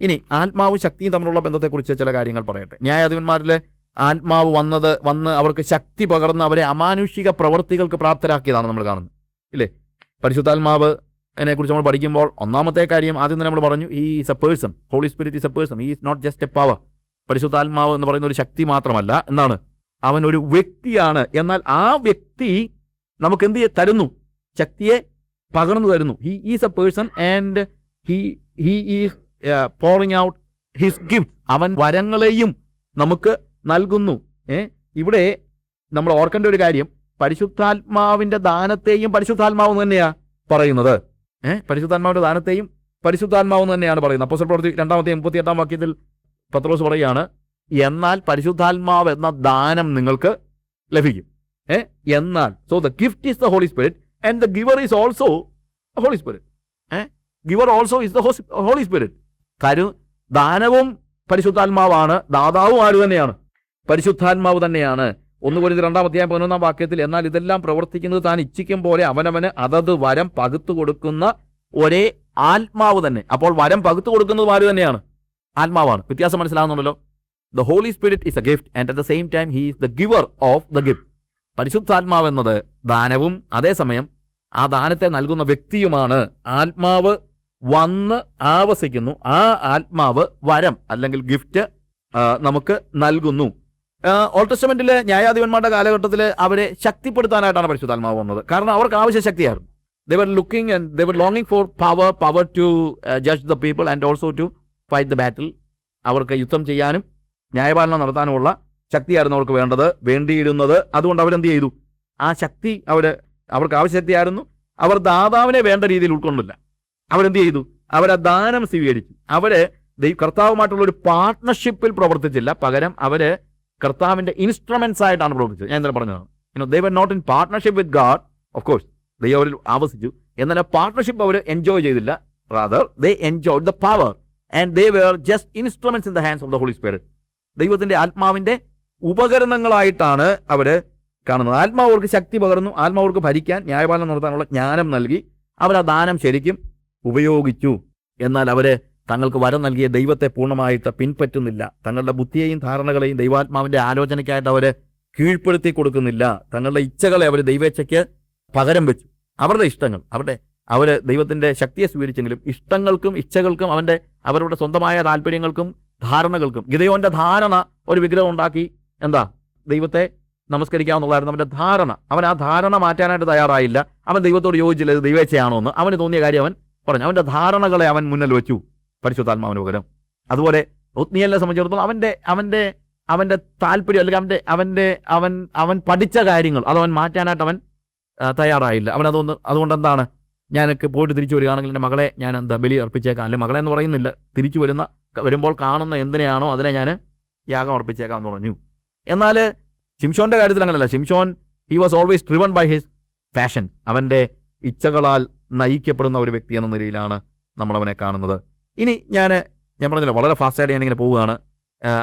ഇനി ആത്മാവും ശക്തിയും തമ്മിലുള്ള ബന്ധത്തെക്കുറിച്ച് ചില കാര്യങ്ങൾ പറയട്ടെ. ന്യായാധിപന്മാരിലെ ആത്മാവ് വന്നത് വന്ന് അവർക്ക് ശക്തി പകർന്ന് അവരെ അമാനുഷിക പ്രവൃത്തികൾക്ക് പ്രാപ്തരാക്കിയതാണ് നമ്മൾ കാണുന്നത്. ഇല്ലേ? പരിശുദ്ധാത്മാവ് അതിനെക്കുറിച്ച് നമ്മൾ പഠിക്കുമ്പോൾ ഒന്നാമത്തെ കാര്യം ആദ്യം തന്നെ നമ്മൾ പറഞ്ഞു he is a person holy spirit is a person he is not just a power പരിശുദ്ധാത്മാവ് എന്ന് പറയുന്ന ഒരു ശക്തി മാത്രമല്ല എന്നാണ് അവൻ ഒരു വ്യക്തിയാണ്. എന്നാൽ ആ വ്യക്തി നമുക്ക് എന്ത് തരുന്നു? ശക്തിയെ പകർന്നു തരുന്നു. He is a person and he he is pouring out his gift അവൻ വരങ്ങളെയും നമുക്ക് നൽകുന്നു. ഏ ഇവിടെ നമ്മൾ ഓർക്കേണ്ട ഒരു കാര്യം. പരിശുദ്ധാത്മാവിന്റെ ദാനത്തെയും പരിശുദ്ധാത്മാവ് തന്നെയാ പറയുന്നത്. ഏ പരിശുദ്ധാത്മാവിന്റെ ദാനത്തെയും പരിശുദ്ധാത്മാവ് തന്നെയാണ് പറയുന്നത്. അപ്പോസൽ പ്രവൃത്തി രണ്ടാമത്തെ മുപ്പത്തി എട്ടാം വാക്യത്തിൽ പത്രോസ് പറയുകയാണ് എന്നാൽ പരിശുദ്ധാത്മാവ് എന്ന ദാനം നിങ്ങൾക്ക് ലഭിക്കും. ഏ എന്നാൽ. So the gift is the holy spirit and the giver is also holy spirit uh giver also is the holy spirit കരു ദാനവും പരിശുദ്ധാത്മാവാണ്. ദാതാവും ആര് തന്നെയാണ്? പരിശുദ്ധാത്മാവ് തന്നെയാണ്. ഒന്ന് കുറിച്ച് രണ്ടാം അധ്യായം പതിനൊന്നാം വാക്യത്തിൽ എന്നാൽ ഇതെല്ലാം പ്രവർത്തിക്കുന്നത് താൻ ഇച്ഛിക്കും പോലെ അവനവന് അതത് വരം പകുത്തു കൊടുക്കുന്ന ഒരേ ആത്മാവ് തന്നെ. അപ്പോൾ വരം പകുത്തു കൊടുക്കുന്നതും ആര് തന്നെയാണ്? ആത്മാവാണ്. വ്യത്യാസം മനസ്സിലാകുന്നുണ്ടല്ലോ the holy spirit is a gift and at the same time he is the giver of the gift പരിശുദ്ധാത്മാവ് എന്നത് ദാനവും അതേസമയം ആ ദാനത്തെ നൽകുന്ന വ്യക്തിയുമാണ് ആത്മാവ്. വന്ന് ആവസിക്കുന്നു. ആ ആത്മാവ് വരം അല്ലെങ്കിൽ ഗിഫ്റ്റ് നമുക്ക് നൽകുന്നു. ഓൾഡ് ടെസ്റ്റമെന്റിലെ ന്യായാധിപന്മാരുടെ കാലഘട്ടത്തിൽ അവരെ ശക്തിപ്പെടുത്താനായിട്ടാണ് പരിശുദ്ധാത്മാവ് വന്നത്. കാരണം അവർക്ക് ആവശ്യ ശക്തിയായിരുന്നു. They were looking and they were ലോങ്ങിങ് for power power to judge the people and also to fight the battle അവർക്ക് യുദ്ധം ചെയ്യാനും ന്യായപാലനം നടത്താനുമുള്ള ശക്തിയായിരുന്നു അവർക്ക് വേണ്ടത് വേണ്ടിയിരുന്നത്. അതുകൊണ്ട് അവരെന്ത് ചെയ്തു? ആ ശക്തി അവർ അവർക്ക് ആവശ്യശക്തിയായിരുന്നു അവർ ദാതാവിനെ വേണ്ട രീതിയിൽ ഉൾക്കൊണ്ടില്ല. അവരെന്ത് ചെയ്തു? അവരെ ദാനം സ്വീകരിച്ചു. അവർ കർത്താവുമായിട്ടുള്ള ഒരു പാർട്ട്ണർഷിപ്പിൽ പ്രവർത്തിച്ചില്ല. പകരം അവർ കർത്താവിന്റെ ഇൻസ്ട്രുമെന്റ്സ് ആയിട്ടാണ് പ്രവർത്തിച്ചത്. ഞാൻ ഇന്നലെ പറഞ്ഞത് you know they were not in partnership with God of course ദൈവം അവരിൽ ആവശിച്ചു എന്നാൽ പാർട്ട്ണർഷിപ്പ് അവർ എൻജോയ് ചെയ്തില്ല. Rather they enjoy the power and they were just instruments in the hands of the holy spirit ദൈവത്തിന്റെ ആത്മാവിന്റെ ഉപകരണങ്ങളായിട്ടാണ് അവർ കാണുന്നത്. ആത്മാവർക്ക് ശക്തി പകർന്നു. ആത്മാവർക്ക് ഭരിക്കാൻ ന്യായപാലനം നടത്താനുള്ള ജ്ഞാനം നൽകി. അവർ ആ ദാനം ശരിക്കും ഉപയോഗിച്ചു. എന്നാൽ അവർ തങ്ങൾക്ക് വരം നൽകിയ ദൈവത്തെ പൂർണമായിട്ട് പിൻപറ്റുന്നില്ല. തങ്ങളുടെ ബുദ്ധിയെയും ധാരണകളെയും ദൈവാത്മാവിന്റെ ആലോചനയ്ക്കായിട്ട് അവരെ കീഴ്പ്പെടുത്തി കൊടുക്കുന്നില്ല. തങ്ങളുടെ ഇച്ഛകളെ അവർ ദൈവേച്ഛയ്ക്ക് പകരം വെച്ചു. അവരുടെ ഇഷ്ടങ്ങൾ അവരുടെ അവർ ദൈവത്തിന്റെ ശക്തിയെ സ്വീകരിച്ചെങ്കിലും ഇഷ്ടങ്ങൾക്കും ഇച്ഛകൾക്കും അവന്റെ അവരുടെ സ്വന്തമായ താല്പര്യങ്ങൾക്കും ധാരണകൾക്കും ഗിതയോന്റെ ധാരണ ഒരു വിഗ്രഹം ഉണ്ടാക്കി എന്താ? ദൈവത്തെ നമസ്കരിക്കാവുന്നതായിരുന്നു അവന്റെ ധാരണ. അവൻ ആ ധാരണ മാറ്റാനായിട്ട് തയ്യാറായില്ല. അവൻ ദൈവത്തോട് യോജിച്ചില്ല ദൈവേച്ഛയാണോ എന്ന് അവന് തോന്നിയ കാര്യം അവൻ പറഞ്ഞു അവന്റെ ധാരണകളെ അവൻ മുന്നിൽ വെച്ചു പരിശുദ്ധാത്മാവിന് പകരം. അതുപോലെ ഒത്നിയലിനെ സംബന്ധിച്ചിടത്തോളം അവന്റെ അവന്റെ അവന്റെ താല്പര്യം അല്ലെങ്കിൽ അവന്റെ അവന്റെ അവൻ അവൻ പഠിച്ച കാര്യങ്ങൾ അതവൻ മാറ്റാനായിട്ട് അവൻ തയ്യാറായില്ല. അവൻ അതൊന്ന് അതുകൊണ്ട് എന്താണ് ഞാനൊക്കെ പോയിട്ട് തിരിച്ചു വരികയാണെങ്കിൽ എന്റെ മകളെ ഞാൻ എന്താ ബലി അർപ്പിച്ചേക്കാം അല്ലെങ്കിൽ മകളെ എന്ന് പറയുന്നില്ല. തിരിച്ചു വരുന്ന വരുമ്പോൾ കാണുന്ന എന്തിനെയാണോ അതിനെ ഞാൻ യാഗം അർപ്പിച്ചേക്കാം എന്ന് പറഞ്ഞു. എന്നാൽ ഷിംഷോന്റെ കാര്യത്തിൽ അങ്ങനെയല്ല. ഷിംഷോൻ he was always driven by his passion അവന്റെ ഇച്ഛകളാൽ നയിക്കപ്പെടുന്ന ഒരു വ്യക്തി എന്ന നിലയിലാണ് നമ്മളവനെ കാണുന്നത്. ഇനി ഞാൻ ഞാൻ പറഞ്ഞില്ല വളരെ ഫാസ്റ്റായിട്ട് ഞാനിങ്ങനെ പോവുകയാണ്.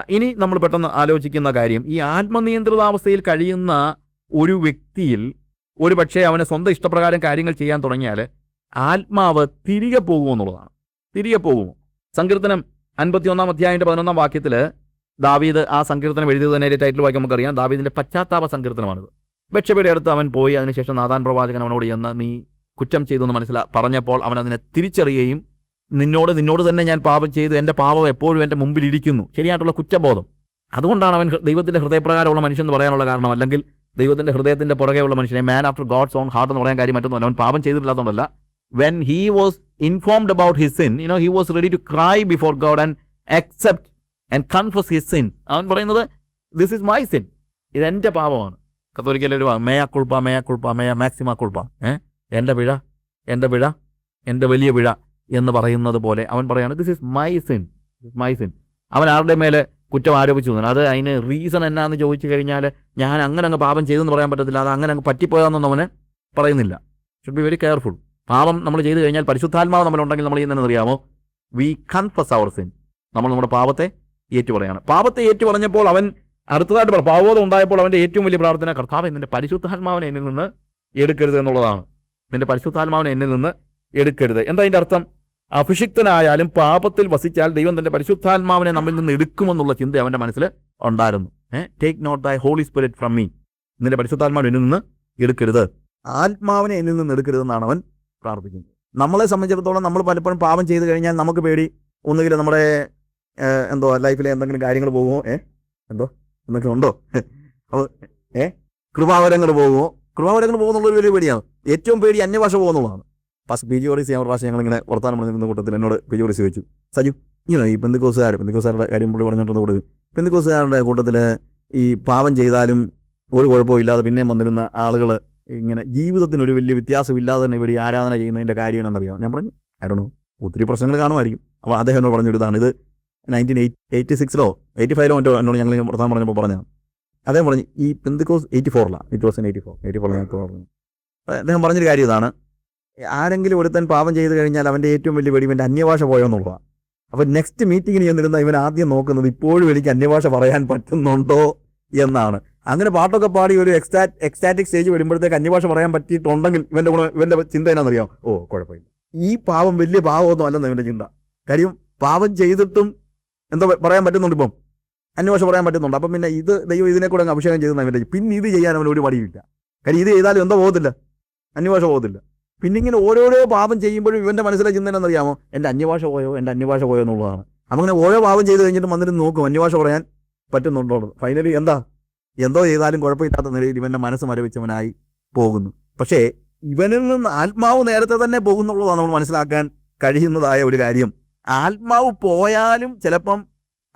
ഇനി നമ്മൾ പെട്ടെന്ന് ആലോചിക്കുന്ന കാര്യം ഈ ആത്മനിയന്ത്രിതാവസ്ഥയിൽ കഴിയുന്ന ഒരു വ്യക്തിയിൽ ഒരു പക്ഷേ അവന് സ്വന്തം ഇഷ്ടപ്രകാരം കാര്യങ്ങൾ ചെയ്യാൻ തുടങ്ങിയാൽ ആത്മാവ് തിരികെ പോകുമോ എന്നുള്ളതാണ്. തിരികെ പോകുമോ സങ്കീർത്തനം അൻപത്തിയൊന്നാം അധ്യായന്റെ പതിനൊന്നാം വാക്യത്തിൽ ദാവീദ് ആ സങ്കീർത്തനം എഴുതിയത് തന്നെ ടൈറ്റിൽ വായിക്കാൻ നമുക്കറിയാം. ദാവീദിന്റെ പശ്ചാത്താപ സങ്കീർത്തനമാണിത്. ബക്ഷബയുടെ അടുത്ത് അവൻ പോയി. അതിനുശേഷം നാദാൻ പ്രവാചകൻ അവനോട് ചെന്ന് നീ കുറ്റം ചെയ്തു എന്ന് മനസ്സിലാ പറഞ്ഞപ്പോൾ അവൻ അതിനെ തിരിച്ചറിയുകയും നിന്നോട് നിന്നോട് തന്നെ ഞാൻ പാപം ചെയ്തു എന്റെ പാപം എപ്പോഴും എന്റെ മുമ്പിൽ ഇരിക്കുന്നു. ശരിയായിട്ടുള്ള കുറ്റബോധം. അതുകൊണ്ടാണ് അവൻ ദൈവത്തിന്റെ ഹൃദയപ്രകാരമുള്ള മനുഷ്യൻ എന്ന് പറയാനുള്ള കാരണം അല്ലെങ്കിൽ ദൈവത്തിന്റെ ഹൃദയത്തിന്റെ പുറകെയുള്ള മനുഷ്യനെ man after God's own heart എന്ന് പറയാൻ കാര്യം മറ്റൊന്നുമല്ല. അവൻ പാപം ചെയ്തിട്ടില്ലാത്തതുകൊണ്ടല്ല. When he was informed about his sin you know he was ready to cry before God and accept and confess his sin അവൻ പറയുന്നത് ദിസ് ഇസ് മൈ സിൻ ഇത് എന്റെ പാപമാണ് കത്തോലിക്കലൊരു മേയ കുൾപ്പ മേയ കുൾപ്പ മേയ മാക്സിമ കുൾപ്പ. ഏ? എന്റെ പിഴ എന്റെ പിഴ എന്റെ വലിയ പിഴ എന്ന് പറയുന്നത് പോലെ അവൻ പറയാണ് this is my sin my sin അവൻ ആരുടെ മേലെ കുറ്റം ആരോപിച്ചു? തന്നെ അത് അതിന് റീസൺ എന്നാന്ന് ചോദിച്ചു കഴിഞ്ഞാൽ ഞാൻ അങ്ങനെ അങ്ങ് പാപം ചെയ്തെന്ന് പറയാൻ പറ്റത്തില്ല. അത് അങ്ങനെ അങ്ങ് പറ്റിപ്പോയാന്നൊന്നും അവന് പറയുന്നില്ല. ഷുഡ് ബി വെരി കെയർഫുൾ പാപം നമ്മൾ ചെയ്തു കഴിഞ്ഞാൽ പരിശുദ്ധാത്മാവ് നമ്മളുണ്ടെങ്കിൽ നമ്മൾ ചെയ്യുന്നതെന്ന് അറിയാമോ വി കൺഫസ് അവർ സിൻ നമ്മൾ നമ്മുടെ പാപത്തെ ഏറ്റുപറയാണ്. പാപത്തെ ഏറ്റുപറഞ്ഞപ്പോൾ അവൻ അടുത്തതായിട്ട് പാവബോധം ഉണ്ടായപ്പോൾ അവന്റെ ഏറ്റവും വലിയ പ്രാർത്ഥന കർത്താവ് നിന്റെ പരിശുദ്ധാത്മാവിനെ എന്നിൽ നിന്ന് എടുക്കരുത് എന്നുള്ളതാണ്. നിന്റെ പരിശുദ്ധാത്മാവിനെ എന്നിൽ നിന്ന് എടുക്കരുത്. എന്താ അതിന്റെ അർത്ഥം? അഭിഷിക്തനായാലും പാപത്തിൽ വസിച്ചാൽ ദൈവം തന്റെ പരിശുദ്ധാത്മാവിനെ നമ്മിൽ നിന്ന് എടുക്കുമെന്നുള്ള ചിന്ത അവന്റെ മനസ്സിൽ ഉണ്ടായിരുന്നു. ഏഹ് take not thy holy spirit from me നിന്റെ പരിശുദ്ധാത്മാവിനെ എന്നിൽ നിന്ന് എടുക്കരുത്. ആത്മാവിനെ എന്നിൽ നിന്ന് എടുക്കരുതെന്നാണ് അവൻ പ്രാർത്ഥിക്കുന്നത്. നമ്മളെ സംബന്ധിച്ചിടത്തോളം നമ്മൾ പലപ്പോഴും പാപം ചെയ്തു കഴിഞ്ഞാൽ നമുക്ക് പേടി. ഒന്നുകിൽ നമ്മുടെ എന്തോ ലൈഫിലെ എന്തെങ്കിലും കാര്യങ്ങൾ പോകുമോ? ഏ? എന്തോ? എന്തെങ്കിലും ഉണ്ടോ? അപ്പോൾ ഏ? കൃപാവരങ്ങൾ പോകുമോ? കൃപാവരങ്ങൾ പോകുന്നുള്ള വലിയ പേടിയാണ്. ഏറ്റവും പേടി അന്യഭാഷ പോകുന്നുള്ളതാണ്. പാസ് പി ജി ഓറിസ് പ്രാവശ്യം ഞങ്ങളിങ്ങനെ വർത്താനം പറഞ്ഞിരുന്ന കൂട്ടത്തിൽ എന്നോട് പി ജി ഓറിസ് ചോദിച്ചു. സജു ഇങ്ങനെ ഈ പെന്തുക്കോസുകാർ പെന്തുക്കോസുകാരുടെ കാര്യം പുള്ളി പറഞ്ഞിട്ടുണ്ട് കൊടുക്കും പെന്തുക്കോസുകാരുടെ കൂട്ടത്തിൽ ഈ പാവം ചെയ്താലും ഒരു കുഴപ്പവും ഇല്ലാതെ പിന്നെയും വന്നിരുന്ന ആളുകൾ ഇങ്ങനെ ജീവിതത്തിന് ഒരു വലിയ വ്യത്യാസമില്ലാതെ തന്നെ ഇവിടെ ആരാധന ചെയ്യുന്നതിന്റെ കാര്യമാണ് എന്നറിയാം ഞാൻ പറഞ്ഞു ആരണോ ഒത്തിരി പ്രശ്നങ്ങൾ കാണുമായിരിക്കും. അപ്പോൾ അദ്ദേഹം എന്നോട് പറഞ്ഞൊരു ഇതാണ് ഇത് നയന്റീൻ എയ്റ്റ് എയ്റ്റി സിക്സിലോ എയ്റ്റി ഫൈവിലോ മറ്റോ എന്നോട് ഞങ്ങൾ വർത്താനം പറഞ്ഞപ്പോൾ പറഞ്ഞതാണ് അദ്ദേഹം പറഞ്ഞു ഈ പെന്തിക്കോസ് eighty ഫോറിലാണ് eight thousand eighty four eighty four ഞാൻ പറഞ്ഞു അദ്ദേഹം പറഞ്ഞൊരു കാര്യം ഇതാണ്. ആരെങ്കിലും ഒരുത്തൻ പാപം ചെയ്ത് കഴിഞ്ഞാൽ അവന്റെ ഏറ്റവും വലിയ വെടി ഇവന്റെ അന്യഭാഷ പോയോന്നുള്ളതാണ് അപ്പോൾ നെക്സ്റ്റ് മീറ്റിങ്ങിന് ചെന്നിരുന്ന ഇവൻ ആദ്യം നോക്കുന്നത് ഇപ്പോഴും എനിക്ക് അന്യഭാഷ പറയാൻ പറ്റുന്നുണ്ടോ എന്നാണ്. അങ്ങനെ പാട്ടൊക്കെ പാടി ഒരു എക്സ്റ്റാ എക്സ്റ്റാറ്റിക് സ്റ്റേജ് വരുമ്പോഴത്തേക്ക് അന്യഭാഷ പറയാൻ പറ്റിയിട്ടുണ്ടെങ്കിൽ ഇവന്റെ ഗുണം ഇവന്റെ ചിന്ത എന്നാണെന്നറിയാം? ഓ കുഴപ്പമില്ല. ഈ പാവം വലിയ പാവമൊന്നും അല്ലെന്ന് ഇവന്റെ ചിന്ത. കാര്യം പാവം ചെയ്തിട്ടും എന്താ പറയാൻ പറ്റുന്നുണ്ട് ഇപ്പം? അന്യഭാഷ പറയാൻ പറ്റുന്നുണ്ട്. അപ്പം പിന്നെ ഇത് ദൈവം ഇതിനെ കൂടെ അങ്ങ് അഭിഷേകം ചെയ്തെന്ന് അവന്റെ പിന്നെ ഇത് ചെയ്യാൻ അവന് ഒരു പടിയില്ല കാര്യം ഇത് ചെയ്താലും എന്തോ പോകത്തില്ല. അന്യഭാഷ പോകത്തില്ല. പിന്നെ ഇങ്ങനെ ഓരോരോ പാപം ചെയ്യുമ്പോഴും ഇവന്റെ മനസ്സിലെ ചിന്ത എന്നറിയാമോ എന്റെ അന്യഭാഷ പോയോ? എന്റെ അന്യഭാഷ പോയോ എന്നുള്ളതാണ്. അങ്ങനെ ഓരോ പാപം ചെയ്ത് കഴിഞ്ഞിട്ട് വന്നിട്ട് നോക്കും. അന്യഭാഷ പറയാൻ പറ്റുന്നുണ്ടോ ഫൈനലി എന്താ? എന്തോ ചെയ്താലും കുഴപ്പമില്ലാത്ത നിലയിൽ ഇവന്റെ മനസ്സ് മരവിച്ചവനായി പോകുന്നു. പക്ഷേ ഇവനിൽ നിന്ന് ആത്മാവ് നേരത്തെ തന്നെ പോകുന്നുള്ളതാണ് നമ്മൾ മനസ്സിലാക്കാൻ കഴിയുന്നതായ ഒരു കാര്യം. ആത്മാവ് പോയാലും ചിലപ്പം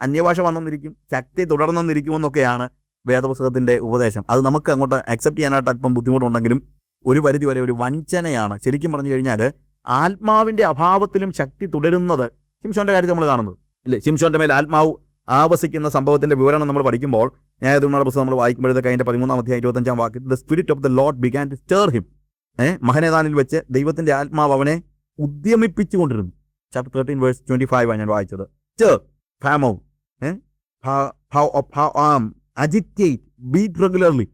അന്യഭാഷ വന്നെന്നിരിക്കും ശക്തി തുടർന്നെന്നിരിക്കുമെന്നൊക്കെയാണ് വേദപുസ്തകത്തിന്റെ ഉപദേശം. അത് നമുക്ക് അങ്ങോട്ട് അക്സെപ്റ്റ് ചെയ്യാനായിട്ട് അല്പം ബുദ്ധിമുട്ടുണ്ടെങ്കിലും ഒരു പരിധി വരെ ഒരു വഞ്ചനയാണ്. ശരിക്കും പറഞ്ഞു കഴിഞ്ഞാൽ ആത്മാവിന്റെ അഭാവത്തിലും ശക്തി തുടരുന്നത് ശിംഷോന്റെ കാര്യത്തിൽ നമ്മൾ കാണുന്നത്. ഇല്ലേ? ശിംഷോന്റെ മേൽ ആത്മാവ് ആവസിക്കുന്ന സംഭവത്തിന്റെ വിവരണം നമ്മൾ പഠിക്കുമ്പോൾ ന്യായധർമ്മയുടെ പുസ്തകം നമ്മൾ വായിക്കുമ്പോഴത്തേക്ക് അതിന്റെ പതിമൂന്നാം അധ്യായം ഇരുപത്തഞ്ചാം വാക്ക് the spirit of the Lord began to stir him uh മഹനേദാനിൽ വെച്ച് ദൈവത്തിന്റെ ആത്മാവ് അവനെ ഉദ്യമിപ്പിച്ചുകൊണ്ടിരുന്നു. Chapter thirteen verse twenty five ആണ് ഞാൻ വായിച്ചത്. ഫാമോ അജിറ്റേറ്റ് ബീറ്റ് റെഗുലർലി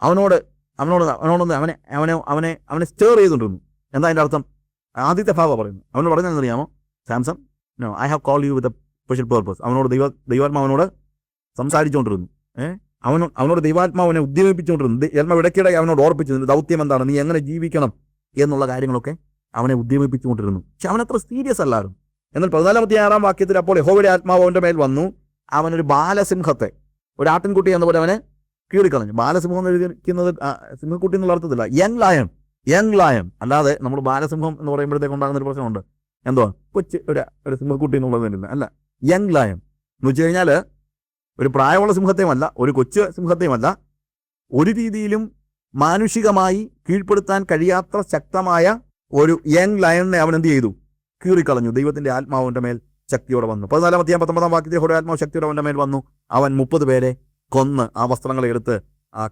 അവനോട് അവനോട് അവനോട് അവനെ അവനെ അവനെ അവനെ സ്റ്റേർ ചെയ്തുകൊണ്ടിരുന്നു. എന്താ അതിന്റെ അർത്ഥം? ആദ്യത്തെ ഭാവ പറയുന്നു. അവനോട് പറഞ്ഞാൽ അറിയാമോ Samson no I have call you with special purpose. അവനോട് ദൈവ ദൈവാത്മാവനോട് സംസാരിച്ചുകൊണ്ടിരുന്നു. ഏഹ് അവനോ അവനോട് ദൈവാത്മാവനെ ഉദ്യമിപ്പിച്ചുകൊണ്ടിരുന്നു ദൈ- ആത്മാവ് ഇടയ്ക്കിടെ അവനോട് ഓർപ്പിച്ചു ദൗത്യം എന്താണ്? നീ എങ്ങനെ ജീവിക്കണം? എന്നുള്ള കാര്യങ്ങളൊക്കെ അവനെ ഉദ്യമിപ്പിച്ചുകൊണ്ടിരുന്നു പക്ഷെ അവനത്ര സീരിയസ് അല്ലായിരുന്നു. എന്നാൽ പതിനാലാമത്തെ ആറാം വാക്യത്തിൽ അപ്പോൾ യഹോവയുടെ ആത്മാവ് അവന്റെ മേൽ വന്നു. അവനൊരു ബാലസിംഹത്തെ ഒരു ആട്ടിൻകുട്ടി എന്ന പോലെ അവനെ കീറിക്കളഞ്ഞു. ബാലസിംഹം എന്ന് എഴുതിയിരിക്കുന്നത് സിംഹക്കുട്ടി എന്നുള്ള അർത്ഥത്തില്ല യങ് ലയൺ യങ് ലയൺ. അല്ലാതെ നമ്മൾ ബാലസിംഹം എന്ന് പറയുമ്പോഴത്തേക്ക് ഉണ്ടാകുന്ന ഒരു പ്രശ്നമുണ്ട്. എന്തോ കൊച്ചു ഒരു ഒരു സിംഹക്കുട്ടി എന്നുള്ളത് അല്ല യങ് ലയൺ. എന്ന് വെച്ച് കഴിഞ്ഞാൽ ഒരു പ്രായമുള്ള സിംഹത്തെയുമല്ല ഒരു കൊച്ചു സിംഹത്തെയുമല്ല ഒരു രീതിയിലും മാനുഷികമായി കീഴ്പ്പെടുത്താൻ കഴിയാത്ത ശക്തമായ ഒരു യങ് ലയണിനെ അവൻ എന്ത് ചെയ്തു? കീറിക്കളഞ്ഞു. ദൈവത്തിന്റെ ആത്മാവിന്റെ മേൽ ശക്തിയോടെ വന്നു. പതിനാലാം അധ്യായം പത്തൊമ്പതാം വാക്യത്തിൽ ഹൊരാത്മാവ് ശക്തിയോടെ അവന്റെ മേൽ വന്നു. അവൻ മുപ്പത് പേരെ കൊന്ന് ആ വസ്ത്രങ്ങൾ എടുത്ത്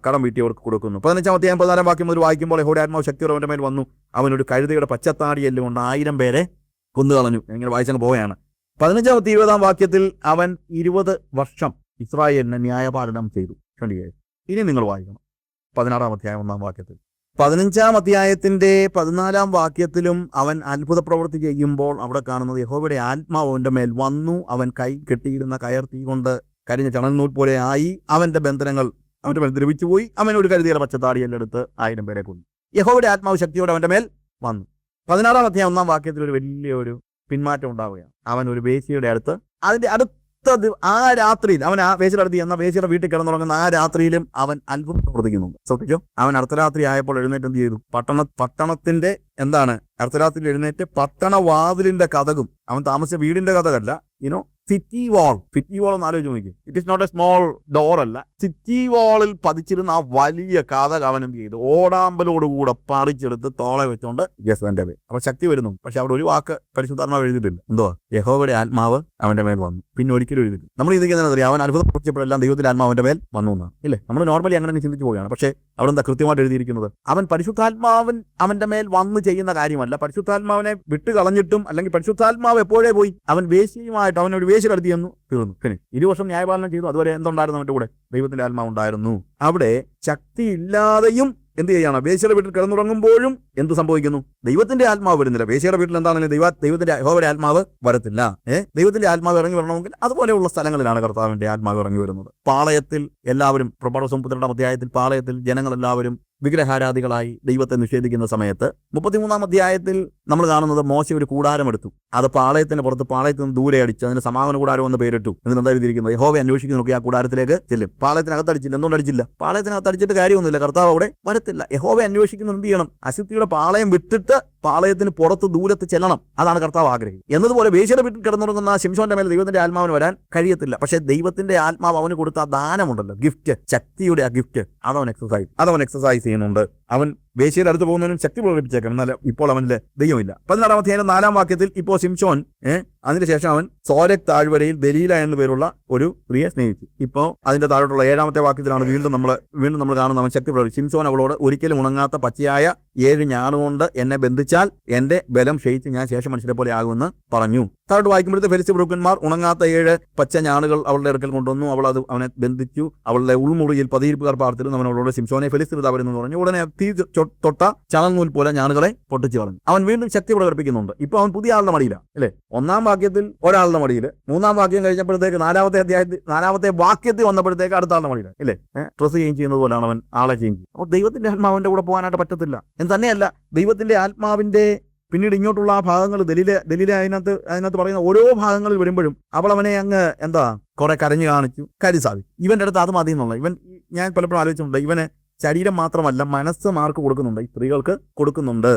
കടം വീട്ടിയവർക്ക് കൊടുക്കുന്നു. പതിനഞ്ചാം അധ്യായം പതിനാലാം വാക്യം മുതൽ വായിക്കുമ്പോൾ ഹോടെ ആത്മാവ് ശക്തിയോടെ അവന്റെ മേൽ വന്നു. അവനൊരു കഴുതയുടെ പച്ചത്താടിയെല്ലാം കൊണ്ട് ആയിരം പേരെ കൊന്നു കളഞ്ഞു. ഇങ്ങനെ വായിച്ചങ്ങ് പോവുകയാണ്. പതിനഞ്ചാമത്തെ ഇരുപതാം വാക്യത്തിൽ അവൻ ഇരുപത് വർഷം ഇസ്രായേലിനെ ന്യായപാലനം ചെയ്തു. ഇനി നിങ്ങൾ വായിക്കണം. പതിനാറാം അധ്യായം ഒന്നാം വാക്യത്തിൽ. പതിനഞ്ചാം അധ്യായത്തിന്റെ പതിനാലാം വാക്യത്തിലും അവൻ അത്ഭുത പ്രവൃത്തി ചെയ്യുമ്പോൾ അവിടെ കാണുന്നത് യഹോവയുടെ ആത്മാവ് അവന്റെ മേൽ വന്നു. അവൻ കൈ കെട്ടിയിരുന്ന കയർ തീ കൊണ്ട് കരിഞ്ഞ ചണൽനൂൽ പോലെ ആയി. അവന്റെ ബന്ധനങ്ങൾ അവന്റെ മേൽ ദ്രവിച്ചു പോയി അവൻ ഒരു കരുതിയുടെ പച്ചത്താടിയെല്ലാം എടുത്ത് ആയിരം പേരെ കൊന്നു. യഹോവയുടെ ആത്മാവ് ശക്തിയോടെ അവന്റെ മേൽ വന്നു. പതിനാറാം അധ്യായം ഒന്നാം വാക്യത്തിൽ ഒരു വലിയ ഒരു പിന്മാറ്റം ഉണ്ടാവുകയാണ്. അവൻ ഒരു വേശിയുടെ അടുത്ത് അതിന്റെ അടുത്ത ദി- ആ രാത്രിയിൽ അവൻ ആ വേശിയുടെ അടുത്ത് എന്ന വേശിയുടെ വീട്ടിൽ കിടന്നുറങ്ങുന്ന ആ രാത്രിയിലും അവൻ അത്ഭുതം പ്രവർത്തിക്കുന്നുണ്ട്. ശ്രദ്ധിച്ചോ അവൻ അർദ്ധരാത്രി ആയപ്പോൾ എഴുന്നേറ്റ് എന്ത് ചെയ്തു? പട്ടണ പട്ടണത്തിന്റെ എന്താണ്? അർദ്ധരാത്രിയിൽ എഴുന്നേറ്റ് പട്ടണ വാതിലിന്റെ കഥകും അവൻ താമസിച്ച വീടിന്റെ കഥകല്ല. You know city wall city wall എന്ന് ആലോചിച്ച് നോക്കി. It is not a small door അല്ല. സിറ്റി വാളിൽ പതിച്ചിരുന്ന ആ വലിയ കഥ കവനം ചെയ്ത് ഓടാമ്പലോട് ഓടാമ്പലോടുകൂടെ പറിച്ചെടുത്ത് തോളെ വെച്ചോണ്ട് യെസ് പേര്. അപ്പൊ ശക്തി വരുന്നു. പക്ഷെ അവിടെ ഒരു വാക്ക് പരിശുദ്ധാത്മാവ് എഴുതിയിട്ടില്ല. എന്തോ യഹോവയുടെ ആത്മാവ് അവന്റെ മേൽ വന്നു. പിന്നെ ഒരിക്കലും എഴുതിയില്ല നമ്മൾ ഇതിങ്ങനെ അറിയാം അവൻ അത്ഭുതം പ്രവർത്തിച്ചപ്പോഴെല്ലാം ദൈവത്തിന്റെ ആത്മാവ് അവന്റെ മേൽ വന്നു എന്നാണ്. ഇല്ലേ? നമ്മൾ നോർമലി അങ്ങനെ ചിന്തിച്ചു പോവുകയാണ്. പക്ഷെ അവിടെ എന്താ കൃത്യമായിട്ട് എഴുതിയിരിക്കുന്നത്? അവൻ പരിശുദ്ധാത്മാവൻ അവന്റെ മേൽ വന്ന് ചെയ്യുന്ന കാര്യമല്ല. പരിശുദ്ധാത്മാവിനെ വിട്ട് കളഞ്ഞിട്ടും അല്ലെങ്കിൽ പരിശുദ്ധാത്മാവ് എപ്പോഴേ പോയി? അവൻ വേശിയുമായിട്ട് അവൻ ഒരു കടത്തി എന്ന് തീർന്നു. പിന്നെ ഇരു വർഷം ന്യായപാലനം ചെയ്തു. അതുവരെ എന്തുണ്ടായിരുന്നു അവന്റെ കൂടെ? ദൈവത്തിന്റെ ആത്മാവ് ഉണ്ടായിരുന്നു അവിടെ ശക്തിയില്ലാതെയും എന്ത് ചെയ്യാണ്? വേശ്യയുടെ വീട്ടിൽ കിടന്നുറങ്ങുമ്പോഴും എന്ത് സംഭവിക്കുന്നു? ദൈവത്തിന്റെ ആത്മാവ് വരുന്നില്ല. വേശ്യയുടെ വീട്ടിൽ എന്താണെങ്കിലും ദൈവ ദൈവത്തിന്റെ യഹോവയുടെ ആത്മാവ് വരത്തില്ല. ഏഹ് ദൈവത്തിന്റെ ആത്മാവ് ഇറങ്ങി വരണമെങ്കിൽ അതുപോലെയുള്ള സ്ഥലങ്ങളിലാണ് കർത്താവിന്റെ ആത്മാവ് ഇറങ്ങി വരുന്നത്. പാളയത്തിൽ എല്ലാവരും പ്രഭാത പുത്രയുടെ അധ്യായത്തിൽ പാളയത്തിൽ ജനങ്ങളെല്ലാവരും വിഗ്രഹാരാധികളായി ദൈവത്തെ നിഷേധിക്കുന്ന സമയത്ത് മുപ്പത്തിമൂന്നാം അധ്യായത്തിൽ നമ്മൾ കാണുന്നത് മോശ ഒരു കൂടാരം എടുത്തു. അത് പാളയത്തിന് പുറത്ത് പാളയത്തിൽ നിന്ന് ദൂരെ അടിച്ച് അതിന് സമാഗമന കൂടാരം എന്ന് പേരിട്ടു. എന്നിട്ട് എന്താ എഴുതിയിരിക്കുന്നത്? യഹോവ അന്വേഷിക്കുന്നു നോക്കി ആ കൂടാരത്തിലേക്ക് ചെല്ലും. പാളയത്തിനകത്ത് അടിച്ചില്ല എന്തുകൊണ്ട് അടിച്ചില്ല? പാളയത്തിനകത്ത് അടിച്ചിട്ട് കാര്യമൊന്നുമില്ല. കർത്താവ് അവിടെ വരത്തില്ല. യഹോവെ അന്വേഷിക്കുന്ന എന്ത് ചെയ്യണം? അശുദ്ധിയുടെ പാളയം വിട്ടിട്ട് പാളയത്തിന് പുറത്ത് ദൂരത്ത് ചെല്ലണം. അതാണ് കർത്താവ് ആഗ്രഹിക്കുന്നത്. എന്നതുപോലെ വേശ്യയുടെ വീട്ടിൽ കിടന്നുറങ്ങുന്ന ശിംഷോന്റെ മേലെ ദൈവത്തിന്റെ ആത്മാവിന് വരാൻ കഴിയത്തില്ല. പക്ഷേ ദൈവത്തിന്റെ ആത്മാവ് അവന് കൊടുത്ത ദാനമുണ്ടല്ലോ. ഗിഫ്റ്റ് ശക്തിയുടെ ആ ഗിഫ്റ്റ്. അതവൻ എക്സസൈസ് അതവൻ എക്സസൈസ് ചെയ്യുന്നുണ്ട്. അവൻ വേശ്യയുടെ അടുത്ത് പോകുന്നതിനും ശക്തി പ്രകടിപ്പിച്ചേക്കാം. എന്നാൽ ഇപ്പോൾ അവനിലെ ദൈവമില്ല. പതിനാറാം അധ്യായം നാലാം വാക്യത്തിൽ ഇപ്പോൾ സിംഷോൻ അതിനുശേഷം അവൻ സോരക് താഴ്വരയിൽ ദലീല എന്ന പേരുള്ള ഒരു സ്ത്രീയെ സ്നേഹിച്ചു. ഇപ്പോൾ അതിന്റെ താഴോട്ടുള്ള ഏഴാമത്തെ വാക്യത്തിലാണ് വീണ്ടും നമ്മൾ വീണ്ടും നമ്മൾ കാണുന്ന അവൻ ശക്തി പ്രകടിപ്പിച്ചു. സിംസോൻ അവളോട് ഒരിക്കലും ഉണങ്ങാത്ത പച്ചയായ ഏഴ് ഞാറുകൊണ്ട് എന്നെ ബന്ധിച്ചാൽ എന്റെ ബലം ക്ഷയിച്ച് ഞാൻ ശേഷം മനുഷ്യരെ പോലെ ആകുമെന്ന് പറഞ്ഞു. താഴോട്ട് വായിക്കുമ്പോഴത്തെ ഫെരിസ് പ്രഭുക്കന്മാർ ഉണങ്ങാത്ത ഏഴ് പച്ച ഞാണുകൾ അവളുടെ അടുക്കൽ കൊണ്ടുവന്നു. അവൾ അത് അവനെ ബന്ധിച്ചു. അവളുടെ ഉൾമുറിയിൽ പതിയിരിപ്പുകാർ പാർത്തിരുന്നു. അവൻ അവളോട് സിംസോനെ ഫെലിസ് വരുന്നു പറഞ്ഞു. ഉടനെ തീ തൊട്ട ചണനൂൽ പോലെ ഞാനുകളെ പൊട്ടിച്ചു കളഞ്ഞു. അവൻ വീണ്ടും ശക്തി പ്രകടിപ്പിക്കുന്നുണ്ട്. ഇപ്പൊ അവൻ പുതിയ ആളുടെ മടിയില അല്ലെ? ഒന്നാം വാക്യത്തിൽ ഒരാളുടെ മടിയിൽ മൂന്നാം വാക്യം കഴിഞ്ഞപ്പോഴത്തേക്ക് നാലാമത്തെ അധ്യായത്തിൽ നാലാമത്തെ വാക്യത്തിൽ വന്നപ്പോഴത്തേക്ക് അടുത്ത ആളുടെ മടിയില ഇല്ലേ? ഡ്രസ് ചേഞ്ച് ചെയ്യുന്നത് പോലെയാണ് അവൻ ആളെ ചേഞ്ച് അപ്പോൾ ദൈവത്തിന്റെ ആത്മാവിന്റെ കൂടെ പോകാനായിട്ട് പറ്റത്തില്ല. എന്ന് തന്നെയല്ല ദൈവത്തിന്റെ ആത്മാവിന്റെ പിന്നീട് ഇങ്ങോട്ടുള്ള ആ ഭാഗങ്ങൾ ദലില ദലില അതിനകത്ത് അതിനകത്ത് പറയുന്ന ഓരോ ഭാഗങ്ങളിൽ വരുമ്പോഴും അവൾ അവനെ അങ്ങ് എന്താ കുറെ കരഞ്ഞു കാണിച്ചു കരി സാധിക്കും. ഇവന്റെ അടുത്ത് അത് മതി എന്നുള്ള ഇവൻ ഞാൻ പലപ്പോഴും ആലോചിച്ചിട്ടുണ്ട് ഇവന് ശരീരം മാത്രമല്ല മനസ്സ് മാർക്ക് കൊടുക്കുന്നുണ്ട്. ഈ സ്ത്രീകൾക്ക് കൊടുക്കുന്നുണ്ട്.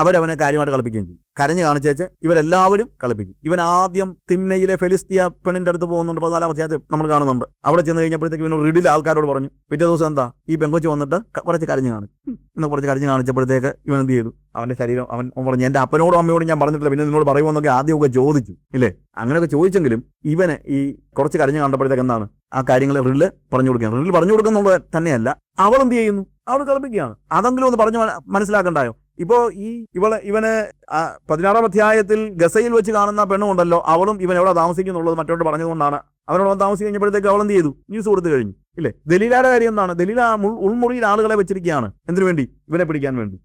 അവരവനെ കാര്യമായിട്ട് കളിപ്പിക്കുകയും ചെയ്യും. കരഞ്ഞു കാണിച്ചേച്ച് ഇവരെല്ലാവരും കളിപ്പിക്കും. ഇവൻ ആദ്യം തിന്നയിലെ ഫെലിസ്തീയ പെണ്ണിന്റെ അടുത്ത് പോകുന്നുണ്ട്. പതിനാലാം അധ്യായത്തിൽ നമ്മൾ കാണുന്നുണ്ട്. അവിടെ ചെന്ന് കഴിഞ്ഞപ്പോഴത്തേക്ക് ഇവൻ റിഡിൽ ആൾക്കാരോട് പറഞ്ഞു പിറ്റേ ദിവസം എന്താ? ഈ പെങ്കൊച്ച് വന്നിട്ട് കുറച്ച് കരഞ്ഞു കാണിച്ചു ഇന്ന് കുറച്ച് കരഞ്ഞു കാണിച്ചപ്പോഴത്തേക്ക് ഇവൻ എന്ത് ചെയ്തു? അവന്റെ ശരീരം അവൻ അവൻ പറഞ്ഞു എന്റെ അപ്പനോടും അമ്മയോടും ഞാൻ പറഞ്ഞിട്ടില്ല. പിന്നെ നിന്നോട് പറയുമെന്നൊക്കെ ആദ്യമൊക്കെ ചോദിച്ചു. ഇല്ലേ? അങ്ങനെയൊക്കെ ചോദിച്ചെങ്കിലും ഇവനെ ഈ കുറച്ച് കരഞ്ഞു കണ്ടപ്പോഴത്തേക്ക് എന്താണ്? ആ കാര്യങ്ങളെ റിൽ പറഞ്ഞു കൊടുക്കുകയാണ്. റിൽ പറഞ്ഞു കൊടുക്കുന്നുള്ളത് തന്നെയല്ല അവൾ എന്ത് ചെയ്യുന്നു? അവൾ കളിപ്പിക്കുകയാണ്. അതെങ്കിലും ഒന്ന് പറഞ്ഞു മനസ്സിലാക്കണ്ടായോ? ഇപ്പോ ഈ ഇവളെ ഇവന് പതിനാറാം അധ്യായത്തിൽ ഗസയിൽ വെച്ച് കാണുന്ന പെണ്ണുണ്ടല്ലോ അവളും ഇവൻ എവിടെ താമസിക്കുന്നുള്ളത് മറ്റോട്ട് പറഞ്ഞതുകൊണ്ടാണ്. അവനോട് താമസിച്ച് കഴിഞ്ഞപ്പോഴത്തേക്ക് അവൾ എന്ത് ചെയ്തു? ന്യൂസ് കൊടുത്തു കഴിഞ്ഞു. ഇല്ലേ? ദലീലയുടെ കാര്യം എന്താണ്? ദലീല ഉൾമുറിയിൽ ആളുകളെ വെച്ചിരിക്കുകയാണ്. എന്തിനു വേണ്ടി? ഇവനെ പിടിക്കാൻ വേണ്ടി.